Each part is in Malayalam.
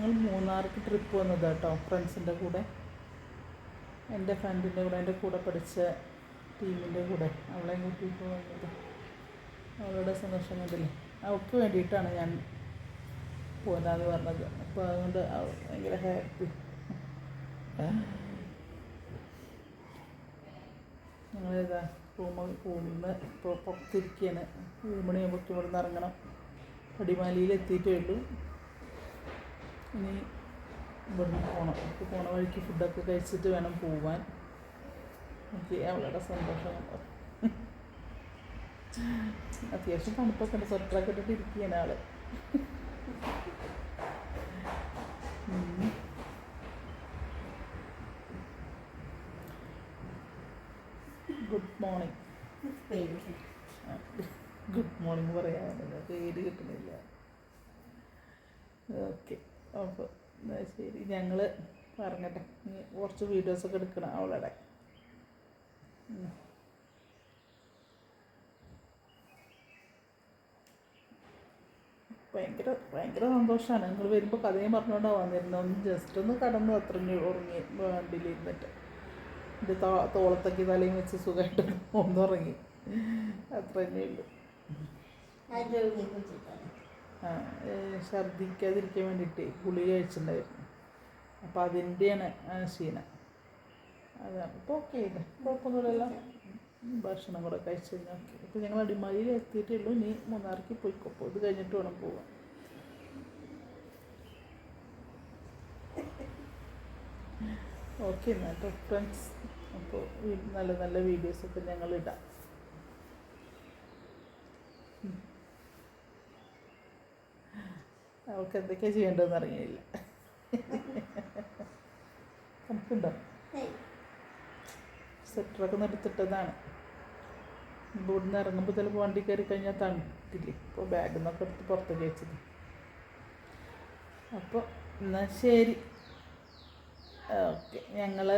ഞങ്ങൾ മൂന്നാർക്ക് ട്രിപ്പ് വന്നത് കേട്ടോ ഫ്രണ്ട്സിന്റെ കൂടെ. എന്റെ ഫ്രണ്ടിന്റെ കൂടെ എന്റെ കൂടെ പഠിച്ച ടീമിന്റെ കൂടെ. അവളെയും കൂട്ടിയിട്ട് വന്നത്. അവളുടെ സന്തോഷം കണ്ടില്ലേ അവൾക്ക് വേണ്ടിയിട്ടാണ് ഞാൻ പോരാന്ന് പറഞ്ഞത്. അപ്പോൾ അതുകൊണ്ട് അവൾ ഭയങ്കര ഹാപ്പി ഞങ്ങളിതാ റൂമ് റൂമിൽ ഇപ്പോൾ പുറത്തിരിക്കുകയാണ് ഏഴ് മണിയാകുമ്പോൾ ഇവിടെ നിന്ന് ഇറങ്ങണം. പടിമാലിയിൽ എത്തിയിട്ടേ ഉള്ളൂ. ഇനി ഇവിടുന്ന് പോകണം നമുക്ക് പോണ വഴിക്ക് ഫുഡൊക്കെ കഴിച്ചിട്ട് വേണം പോവാൻ. എനിക്ക് അവളുടെ സന്തോഷം അത്യാവശ്യം തണുപ്പൊക്കെ ഉണ്ട്. സ്വെറ്ററൊക്കെ ഇട്ടിട്ട് ഇരിക്കുകയാണ് ആൾ. ഗുഡ് മോർണിംഗ് ഗുഡ് മോർണിംഗ് പറയാൻ പേര് കിട്ടുന്നില്ല. ഓക്കെ എന്നാ ശരി ഞങ്ങൾ പറഞ്ഞട്ടെ ഇനി കുറച്ച് വീഡിയോസൊക്കെ എടുക്കണം അവളുടെ. ഭയങ്കര ഭയങ്കര സന്തോഷമാണ് നിങ്ങൾ വരുമ്പോൾ കഥയും പറഞ്ഞുകൊണ്ടാണ് വന്നിരുന്നത് ഒന്ന് ജസ്റ്റ് ഒന്ന് കടന്ന് അത്രഞ്ഞ് ഉറങ്ങി വണ്ടിയിലിരുന്നിട്ട് എന്റെ തോ തോളത്തൊക്കെ തലയും വെച്ച് സുഖമായിട്ട് ഒന്നുറങ്ങി അത്ര ഉള്ളൂ. ഛർദ്ദിക്കാതിരിക്കാൻ വേണ്ടിയിട്ട് ഗുളിക കഴിച്ചിട്ടുണ്ടായിരുന്നു. അപ്പോൾ അതിന്റെയാണ് ക്ഷീണം അതാണ് ഇപ്പോൾ ഓക്കെ ഇല്ല കുഴപ്പമൊന്നുമില്ലല്ലോ. ഭക്ഷണം കൂടെ കഴിച്ച് കഴിഞ്ഞാൽ ഇപ്പോൾ ഞങ്ങൾ അടിമാലിയിൽ എത്തിയിട്ടേ ഉള്ളൂ. ഇനി മൂന്നാർക്ക് പോയിക്കോ. അപ്പോൾ ഇത് കഴിഞ്ഞിട്ട് വേണം പോവാൻ. ഓക്കെ എന്നാൽ കേട്ടോ ഫ്രണ്ട്സ് അപ്പോൾ നല്ല നല്ല വീഡിയോസൊക്കെ ഞങ്ങൾ ഇടാം അവൾക്ക് എന്തൊക്കെയാണ് ചെയ്യേണ്ടതെന്ന് അറിയില്ല. നമുക്കുണ്ടോ സ്വെറ്ററൊക്കെ നിർത്തിട്ടതാണ് ഇവിടുന്ന് ഇറങ്ങുമ്പോൾ ചിലപ്പോൾ വണ്ടി കയറി കഴിഞ്ഞാൽ തണുത്തില്ലേ? ഇപ്പോൾ ബാഗിൽ നിന്നൊക്കെ എടുത്ത് പുറത്തേക്ക് വെച്ചത്. അപ്പോൾ എന്നാൽ ശരി. ഓക്കെ. ഞങ്ങൾ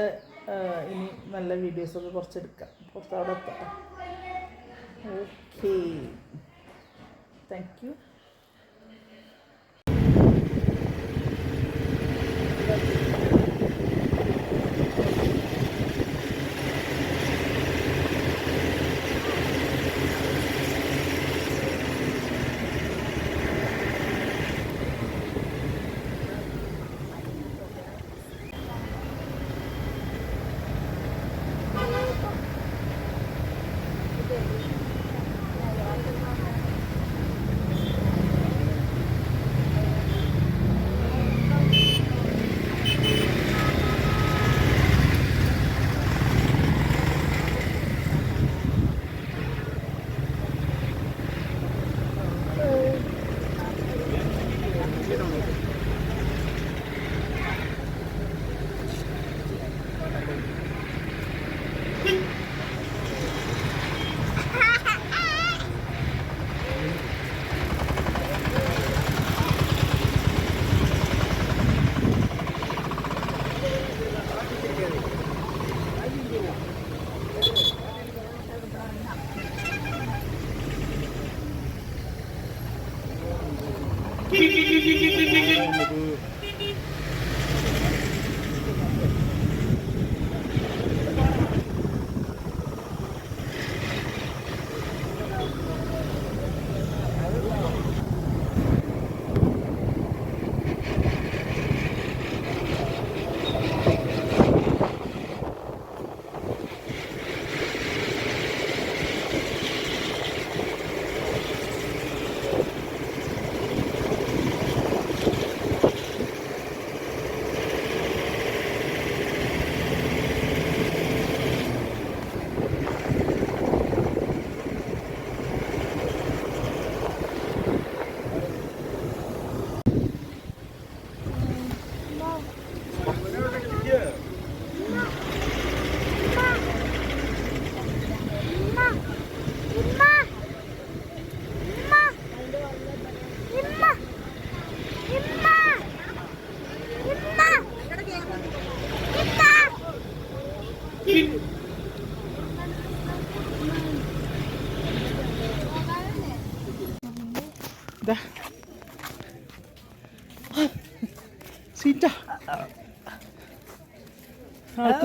ഇനി നല്ല വീഡിയോസൊക്കെ കുറച്ചെടുക്കാം. കുറച്ച് അവിടെ എത്താം. Okay. Thank you Thank you.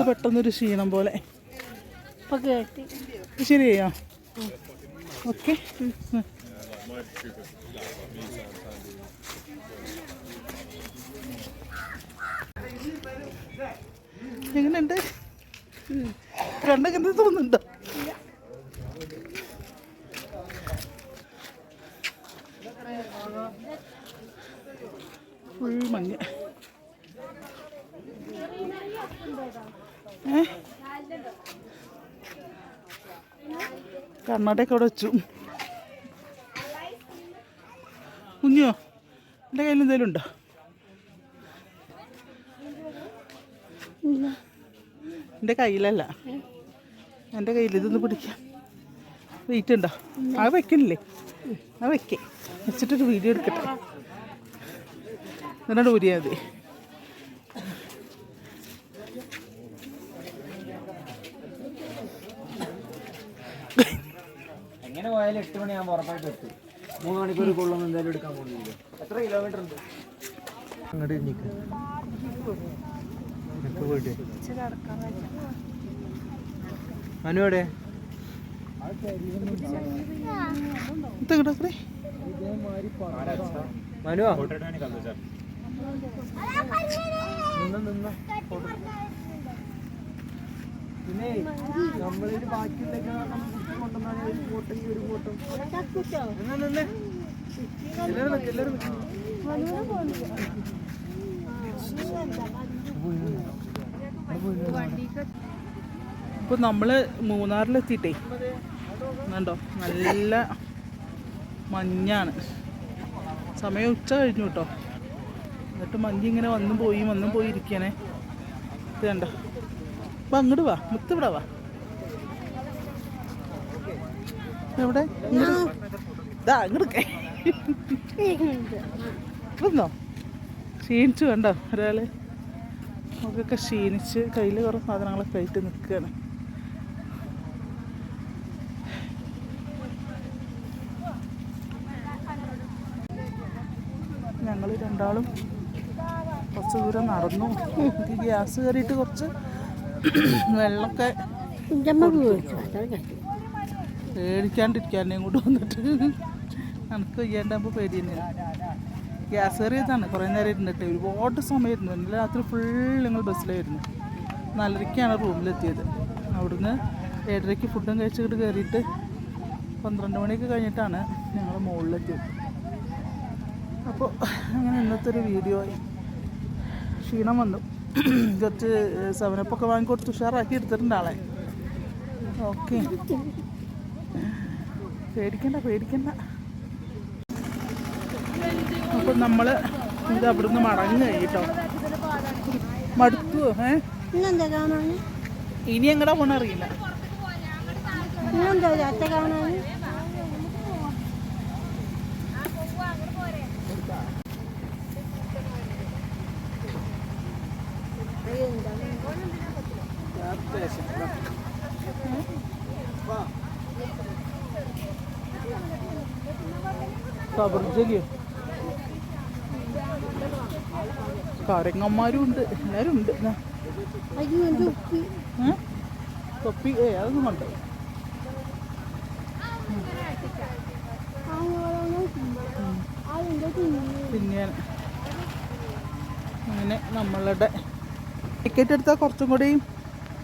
പെട്ടെന്നൊരു ക്ഷീണം പോലെ. ശരിയാ? ഓക്കെ. എങ്ങനെയുണ്ട്? കണ്ടെങ്കിൽ തോന്നുന്നുണ്ടോ? ഫുൾ മഞ്ഞ്. കർണാടക അവിടെ വെച്ചു. കുഞ്ഞോ എന്റെ കയ്യിൽ എന്തെങ്കിലും ഉണ്ടോ? എന്റെ കയ്യിലല്ല. എന്റെ കയ്യിൽ ഇതൊന്ന് പിടിക്കാം. വെയിറ്റ് ഉണ്ടോ? അത് വെക്കണില്ലേ? അത് വെക്കേ. വെച്ചിട്ടൊരു വീഡിയോ എടുക്കട്ടെ. എന്നിട്ട് ഊരിയാൽ മതി. എങ്ങനെ പോയാലും എട്ട് മണിയാകുമ്പോൾ ഉറപ്പായിട്ട് എത്തും. മൂന്ന് മണിക്കൂർ കൊള്ളുന്ന എന്തായാലും എടുക്കാൻ പോകുന്നില്ല. എത്ര കിലോമീറ്റർ ഉണ്ട്? അങ്ങോട്ട് നിൽക്ക് പോയിട്ട്? മനു എവിടെ? മനുവാ? നിന്ന നിന്ന. ഇപ്പോൾ നമ്മൾ മൂന്നാറിലെത്തിയിട്ടേ. കണ്ടോ? നല്ല മഞ്ഞാണ്. സമയം ഉച്ച കഴിഞ്ഞു കേട്ടോ എന്നിട്ട് മഞ്ഞിങ്ങനെ വന്നും പോയി വന്നും പോയി ഇരിക്കണേ. ഇത് കണ്ടോ? അപ്പം അങ്ങോട്ട് വാ മുത്ത് ഇവിടെ വാ. എവിടെ? അങ്ങോട്ട് വന്നോ? ക്ഷീണിച്ചു കണ്ടോ ഒരാൾ? നമുക്കൊക്കെ ക്ഷീണിച്ച് കയ്യിൽ കുറേ സാധനങ്ങളൊക്കെ ആയിട്ട് നിൽക്കുകയാണ്. ഞങ്ങൾ രണ്ടാളും കുറച്ച് ദൂരം നടന്നു. ഗ്യാസ് കയറിയിട്ട് കുറച്ച് വെള്ളമൊക്കെ പേടിക്കാണ്ടിരിക്കാനേ ഇങ്ങോട്ട് വന്നിട്ട്. നമുക്ക് വയ്യാണ്ടാകുമ്പോൾ പേടി തന്നെയാണ് ഗ്യാസ് കയറിയതാണ്. കുറേ നേരം ഇരുന്നിട്ട്. ഒരുപാട് സമയമായിരുന്നു. ഇന്നലെ രാത്രി ഫുൾ നിങ്ങൾ ബസ്സിലായിരുന്നു. നാലരയ്ക്കാണ് റൂമിലെത്തിയത്. അവിടുന്ന് ഏഴരയ്ക്ക് ഫുഡും കഴിച്ചിട്ട് കയറിയിട്ട് പന്ത്രണ്ട് മണിയൊക്കെ കഴിഞ്ഞിട്ടാണ് ഞങ്ങൾ മുകളിലെത്തിയത് അപ്പോൾ അങ്ങനെ ഇന്നത്തെ ഒരു വീഡിയോ ക്ഷീണം വന്നു. കുറച്ച് സെവനപ്പൊക്കെ വാങ്ങിക്കൊടുത്ത് ഉഷാറാക്കി എടുത്തിട്ടുണ്ട് ആളെ. ഓക്കെ. പേടിക്കണ്ട പേടിക്കണ്ട. അപ്പം നമ്മൾ ഇത് അവിടുന്ന് മടങ്ങ് കഴിട്ടോ മടുത്തുവോ ഏ? ഇനി എങ്ങടാ പോണ അറിയില്ല എല്ലാരും ഉണ്ട്. ഉണ്ട്? തൊപ്പി ഏ അതൊന്നും കണ്ടോ? പിന്നെ അങ്ങനെ നമ്മളുടെ ടിക്കറ്റ് എടുത്താൽ കുറച്ചും കൂടി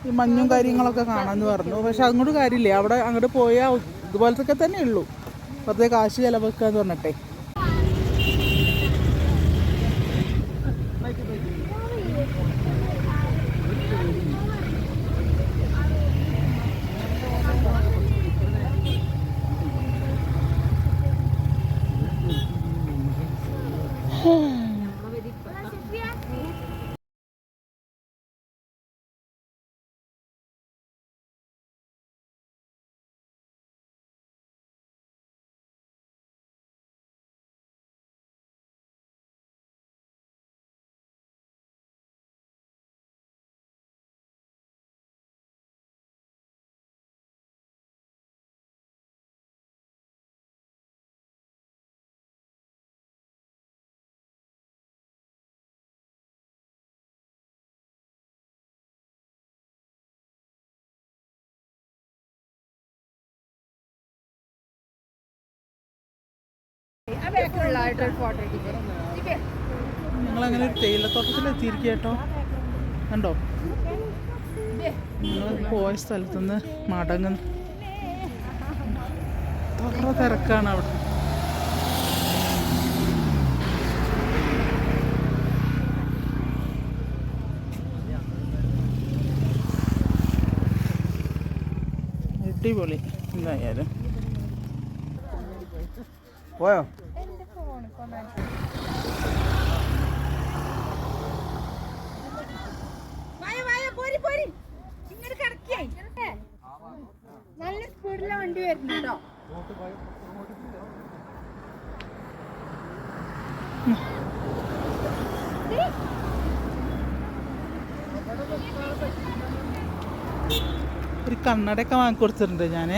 ഈ മഞ്ഞും കാര്യങ്ങളൊക്കെ കാണാമെന്ന് പറഞ്ഞു. പക്ഷെ അങ്ങോട്ട് കാര്യമില്ലേ. അവിടെ അങ്ങോട്ട് പോയാൽ ഇതുപോലത്തെ തന്നെ ഉള്ളൂ. വെറുതെ കാശ് ചിലവാക്കുക എന്ന് പറഞ്ഞിട്ടേ. ഞങ്ങളങ്ങനെ ഒരു തേയിലത്തോട്ടത്തിൽ എത്തിയിരിക്കുക കേട്ടോ. കണ്ടോ? ഞങ്ങൾ പോയ സ്ഥലത്തുനിന്ന് മടങ്ങുന്നു. തുറ തിരക്കാണ് അവിടെ. അടിപൊളി എന്തായാലും. പോയോ? നല്ല സ്പീഡിലെ വണ്ടി വരുന്നുണ്ടോ? ഒരു കണ്ണടയൊക്കെ വാങ്ങിക്കൊടുത്തിട്ടുണ്ട് ഞാൻ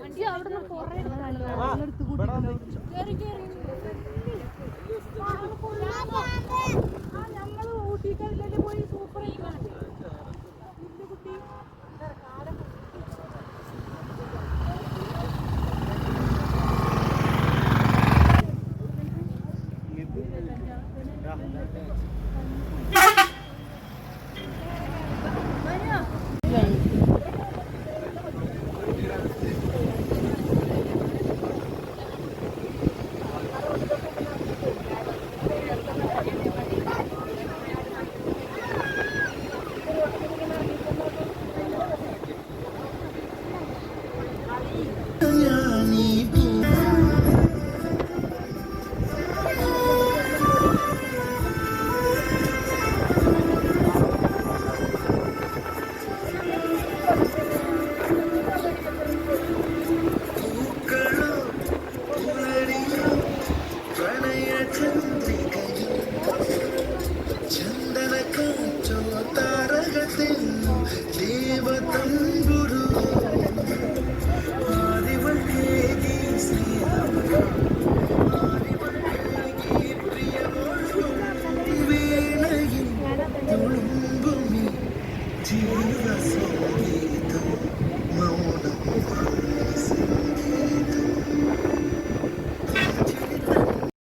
വണ്ടി അവിടെ നിന്ന് പുറകെ കയറി കയറി ഞങ്ങൾ ഊട്ടിക്കല്ലേ പോയി സൂപ്പർ ചെയ്യുവാണ് കുട്ടി ഇത്